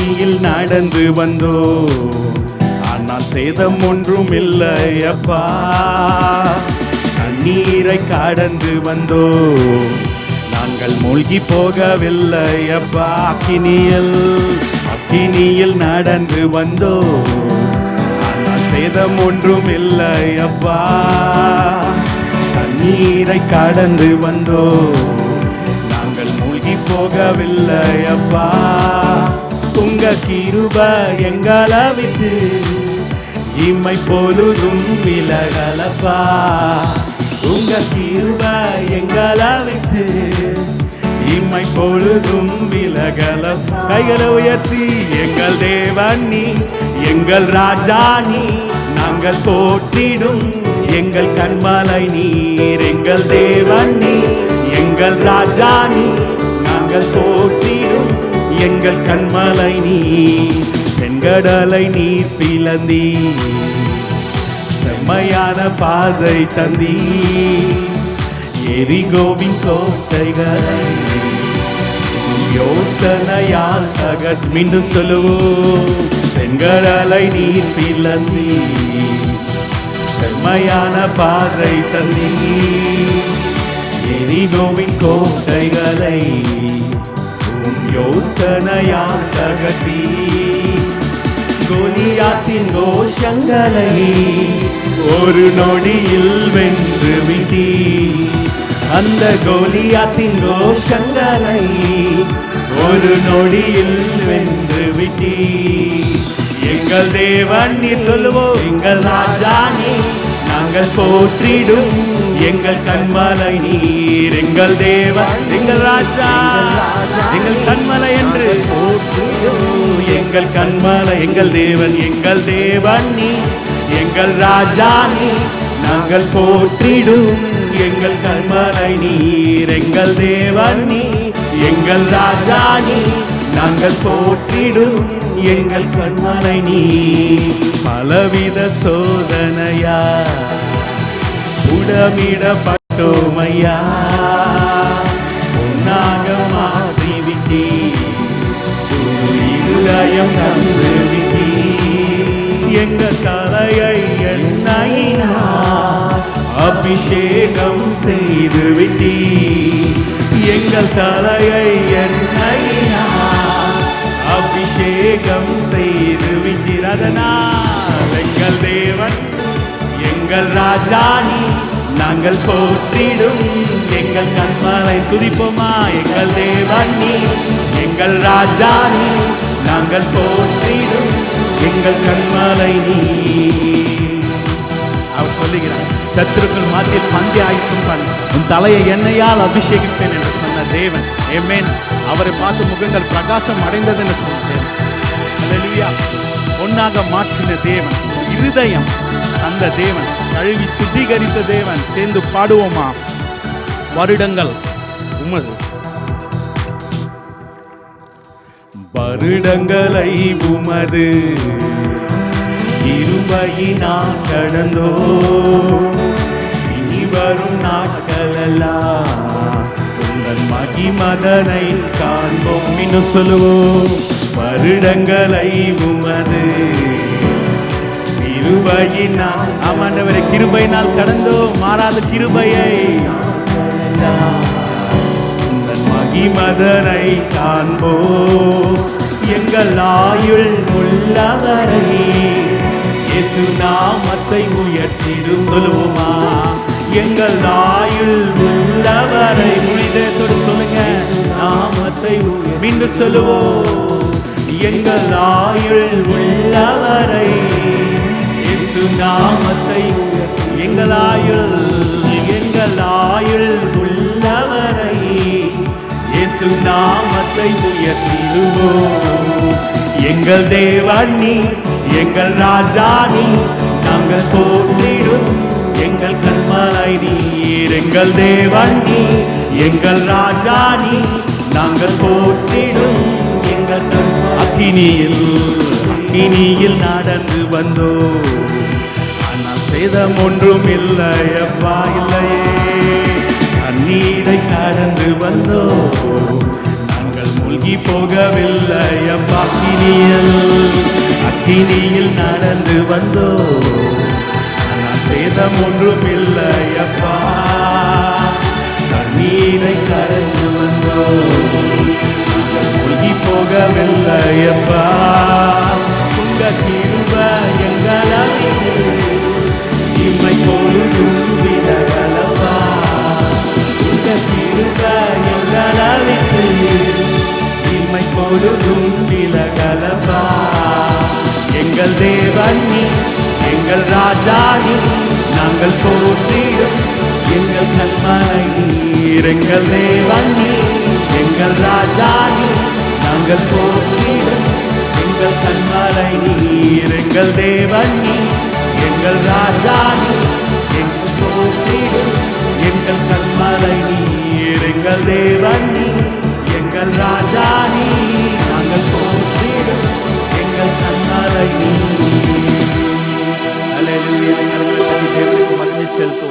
வழியில் நடந்து வந்தோ. ஆனால் சேதம் ஒன்றும் இல்லை அப்பா. கண்ணீரை கடந்து வந்தோ. நாங்கள் மூழ்கி போகவில்லை அப்பா. அக்கினியில் அக்கினியில் நடந்து வந்தோ. ஆனால் சேதம் ஒன்றும் இல்லை அப்பா. தண்ணீரை கடந்து வந்தோ. நாங்கள் மூழ்கி போகவில்லை அப்பா. உங்க கிருப எங்களை விட்டு இம்மை பொழுதும் விலகலப்பா. உங்க கிருப எங்களை விட்டு இம்மை பொழுதும் விலகல கைகளை உயர்த்தி எங்கள் தேவன் நீ எங்கள் ராஜா நீ நாங்கள் போற்றிடும். எங்கள் கண்மலை நீர் எங்கள் தேவன் நீ எங்கள் ராஜா நீ எங்கள் கண்மலை நீ செங்கடலை நீர் பிளந்தி செம்மையான பாதை தந்தி எரிகோவின் கோட்டைகளை யோசனையால் தகட் மீண்டும் சொல்லுவோம். செங்கடலை நீர் பிளந்தி செம்மையான பாதை தந்தி எரிகோவின் கோட்டைகளை யோசனையால் தகதி கோலியாத்தின் கோஷங்களை ஒரு நொடியில் வென்று விட்டி. அந்த கோலியாத்தின் கோஷங்களை ஒரு நொடியில் வென்று விட்டி. எங்கள் தேவன் நீ சொல்லுவோம் எங்கள் ராஜா நீ நாங்கள் போற்றிடும். எங்கள் கண்மலை நீர் எங்கள் தேவன் எங்கள் ராஜா. எங்கள் கண்மலை என்று போற்றிடும். எங்கள் கண்மலை எங்கள் தேவன் எங்கள் தேவன் நீ. எங்கள் ராஜா நீ. நாங்கள் போற்றிடும். எங்கள் கண்மலை நீர் எங்கள் தேவன் நீ. எங்கள் ராஜா நீ. நாங்கள் போற்றிடும். எங்கள் கண்மலை நீ. பலவித சோதனையா. உடமிடப்பட்டோமையா? உன்னாக மாற்றிவிட்டீ இருதயம் தந்து விட்டீ எங்க தலையை எண்ணெயினா அபிஷேகம் செய்து விட்டீ எங்கள் தலையை என்னையினா அபிஷேகம் செய்து விட்டீர் எங்கள் தேவன் எங்கள் ராஜானி நாங்கள் போற்றிடும். எங்கள் கண்மலை துதிப்போமா? எங்கள் தேவன் நீ எங்கள் ராஜாணி நாங்கள் போற்றிடும். எங்கள் கண்மலை நீ. அவர் சொல்லுகிறார் சத்துருக்கள் மாத்தியில் பந்தி ஆயுத்தம் உன் தலையை என்னையால் அபிஷேகிப்பேன் என்று சொன்ன தேவன். ஏமேன் அவரை பார்த்து முகங்கள் பிரகாசம் அடைந்தது என்று சொன்ன தேவன். ஒன்னாக மாற்றின தேவன். இருதயம் அந்த தேவன். கழுவி சுத்திகரித்த தேவன் சேர்ந்து பாடுவோமா? வருடங்கள் உமது. வருடங்களை உமது. இருபையினால் கடந்தோ இனி வரும் நாட்களெல்லாம் உங்கள் மகிமதனை காண்போம். இன்னும் சொல்லுவோம். வருடங்களை உமது. கிருபையினால் ஆமாண்டவரை கிருபையினால் கடந்தோ மாறாத கிருபையை. மகிமதனை காண்போ எங்கள் ஆயுள் உள்ளவரை. இயேசு நாமத்தை உயர்த்திடும். சொல்லுவோமா? எங்கள் ஆயுள் உள்ளவரை. முடிதத்தோடு சொல்லுங்க. நாமத்தை உயர்- மீண்டும் சொல்லுவோம். எங்கள் ஆயுள் உள்ளவரை. இயேசு நாமத்தை எங்களாயுள் எங்கள் ஆயுள் உள்ளவரை. இயேசு நாமத்தை உயர்த்திடுவோம் எங்கள் தேவன் எங்கள் ராஜா நாங்கள் போற்றிடும் எங்கள் கண்மலை நீர். எங்கள் தேவன் எங்கள் ராஜா நாங்கள் போற்றிடும் எங்கள் அக்கினியில் அக்கினியில் நடந்து வந்தோம். சேதம் ஒன்றும் இல்லை அப்பா இல்லையே. கண்ணீரை கடந்து வந்தோ நாங்கள் மூழ்கி மூழ்கி போகவில்லை அப்பா அக்கினியில் அக்கினியில் நடந்து வந்தோ நான் சேதம் ஒன்றும் இல்லை அப்பா தண்ணீரை கடந்து வந்தோ மூழ்கி போகவில்லை அப்பா உங்க கிருப எங்களால் தேவன் நீ எங்கள் ராஜா நீ நாங்கள் போற்றிடும் எங்கள் கண்மலை நீர் எங்கள் தேவன் நீ எங்கள் ராஜா நீ நாங்கள் போற்றிடும் எங்கள் கண்மலை நீர் எங்கள் தேவன் நீ எங்கள் ராஜா நீ எங்கள் போற்றிடும் எங்கள் கண்மலை நீர் எங்கள் தேவன் நீ எங்கள் ராஜா lagi. Haleluya. Karena tadi దేవుడికి మహిమ చెల్తూ